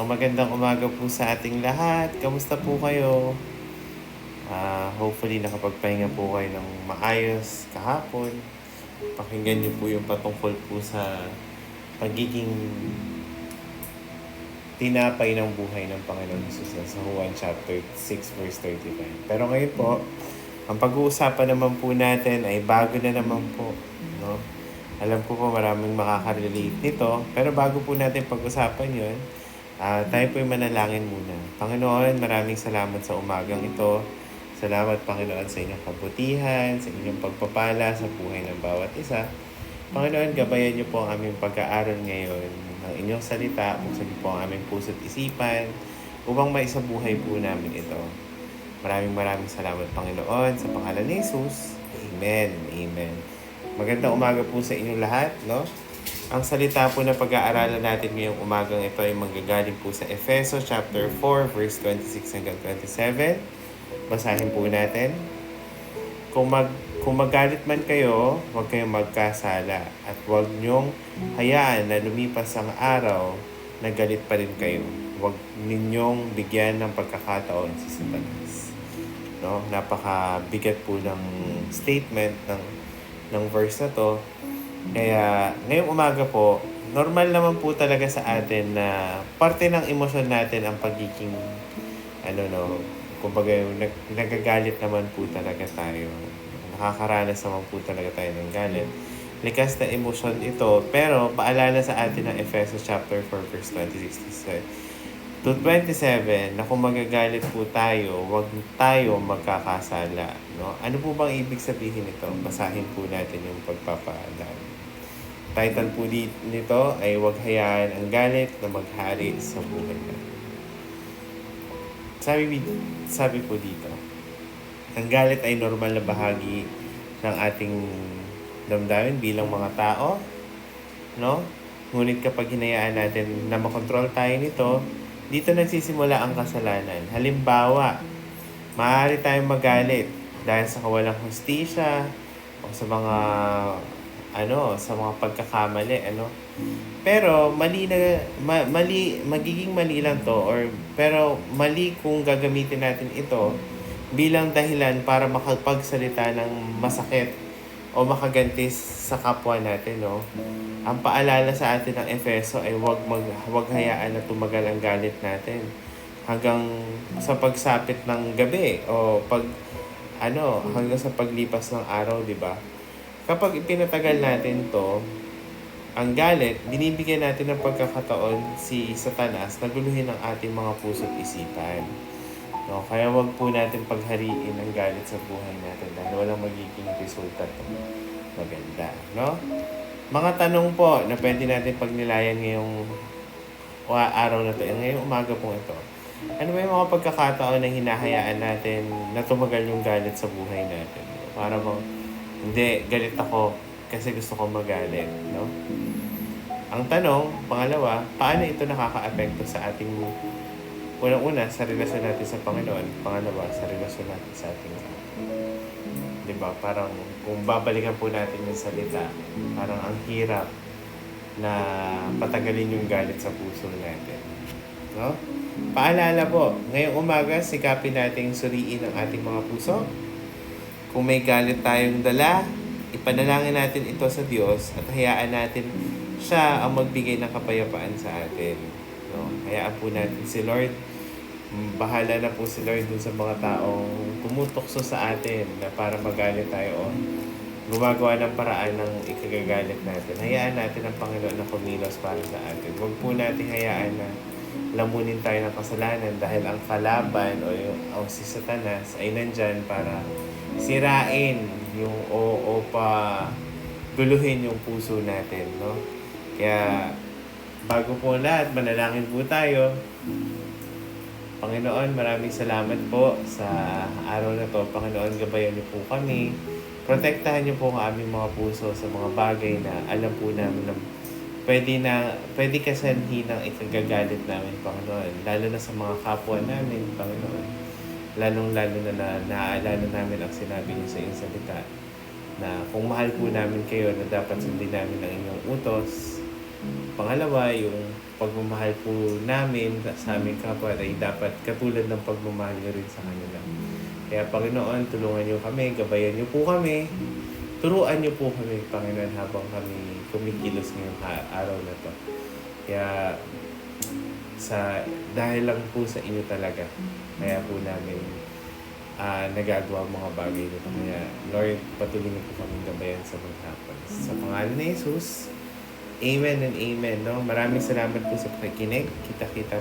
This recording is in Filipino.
So magandang umaga po sa ating lahat. Kamusta po kayo? Ah, hopefully nakapagpahinga po kayo ng maayos kahapon. Pakinggan niyo po yung patungkol po sa pagiging tinapay ng buhay ng Panginoon Jesus sa Juan chapter 6 verse 35. Pero ngayon po, ang pag-uusapan naman po natin ay bago na naman po, no? Alam ko po maraming makaka-relate nito, pero bago po natin pag-usapan 'yon, ah tayo po manalangin muna. Panginoon, maraming salamat sa umagang ito. Salamat Panginoon sa inyong kabutihan, sa inyong pagpapala sa buhay ng bawat isa. Panginoon, gabayan niyo po ang aming pag-aaral ngayon ng inyong salita. Buksan po ang aming puso't isipan upang maisabuhay po namin ito. Maraming maraming salamat Panginoon sa pangalan ni Jesus. Amen. Amen. Magandang umaga po sa inyong lahat, no? Ang salita po na pag-aaralan natin ngayong umagang ito ay manggagaling po sa Efeso chapter 4 verse 26 hanggang 27. Basahin po natin. Kung mag kung magalit man kayo, huwag kayong magkasala at huwag niyong hayaan na lumipas ang araw na galit pa rin kayo. Huwag ninyong bigyan ng pagkakataon si Satanas. No? Napakabigat po ng statement ng ng verse na to. Kaya ngayong umaga po, normal naman po talaga sa atin na parte ng emosyon natin ang pagiging ano no, kumbaga nag, nagagalit naman po talaga tayo. Nakakaranas naman po talaga tayo ng galit. Likas na emosyon ito, pero paalala sa atin ng Ephesians chapter 4 verse 26 to 27 na kung magagalit po tayo, huwag tayo magkakasala. No? Ano po bang ibig sabihin nito? Basahin po natin yung pagpapaalam. Title po nito ay Huwag hayaan ang galit na maghari sa buhay natin. Sabi, sabi po dito, ang galit ay normal na bahagi ng ating damdamin bilang mga tao. No? Ngunit kapag hinayaan natin na makontrol tayo nito, dito nagsisimula ang kasalanan. Halimbawa, maaari tayong magalit dahil sa kawalang hustisya o sa mga ano, sa mga pagkakamali, ano. Pero mali na ma- mali magiging mali lang to or pero mali kung gagamitin natin ito bilang dahilan para makapagsalita ng masakit o makaganti sa kapwa natin, no? Ang paalala sa atin ng Efeso ay huwag mag huwag hayaan na tumagal ang galit natin hanggang sa pagsapit ng gabi o pag ano, hanggang sa paglipas ng araw, di ba? Kapag ipinatagal natin to, ang galit, binibigyan natin ng pagkakataon si Satanas na guluhin ang ating mga puso't isipan. No, kaya wag po natin paghariin ang galit sa buhay natin dahil walang magiging resulta to maganda, no? Mga tanong po na pwede natin pagnilayan ngayong wa- araw na to, eh, ngayong umaga po ito. Ano ba yung mga pagkakataon na hinahayaan natin na tumagal yung galit sa buhay natin? Para bang, hindi, galit ako kasi gusto ko magalit, no? Ang tanong, pangalawa, paano ito nakaka-apekto sa ating Unang-una, sa relasyon natin sa Panginoon. Pangalawa, sa relasyon natin sa ating. Di ba? Parang kung babalikan po natin yung salita, parang ang hirap na patagalin yung galit sa puso natin. No? Paalala po, ngayong umaga, sikapin nating suriin ang ating mga puso. Kung may galit tayong dala, ipanalangin natin ito sa Diyos at hayaan natin siya ang magbigay ng kapayapaan sa atin. No? Hayaan po natin si Lord bahala na po si Lord dun sa mga taong tumutokso sa atin na para magalit tayo o gumagawa ng paraan ng ikagagalit natin. Hayaan natin ang Panginoon na kumilos para sa atin. Huwag po natin hayaan na lamunin tayo ng kasalanan dahil ang kalaban o, yung, o si Satanas ay nandyan para sirain yung o, o pa guluhin yung puso natin. No? Kaya bago po lahat, manalangin po tayo. Panginoon, maraming salamat po sa araw na to. Panginoon, gabayan niyo po kami. Protektahan niyo po ang aming mga puso sa mga bagay na alam po namin na pwede na pwede kasanhin ng ikagagalit namin, Panginoon. Lalo na sa mga kapwa namin, Panginoon. Lalong-lalo na na naaalala namin ang sinabi niyo sa iyong salita na kung mahal po namin kayo na dapat sundin namin ang inyong utos Pangalawa, yung pagmamahal po namin sa aming kapwa ay dapat katulad ng pagmamahal nyo rin sa kanila. Kaya Panginoon, tulungan nyo kami, gabayan nyo po kami, turuan nyo po kami, Panginoon, habang kami kumikilos ngayong araw na to. Kaya sa dahil lang po sa inyo talaga, kaya po namin ah nagagawa ang mga bagay nito. Kaya Lord, patuloy niyo po kami gabayan sa maghapon. Sa pangalan ni Jesus, Amen and Amen. No? Maraming salamat po sa pakikinig. Kita-kita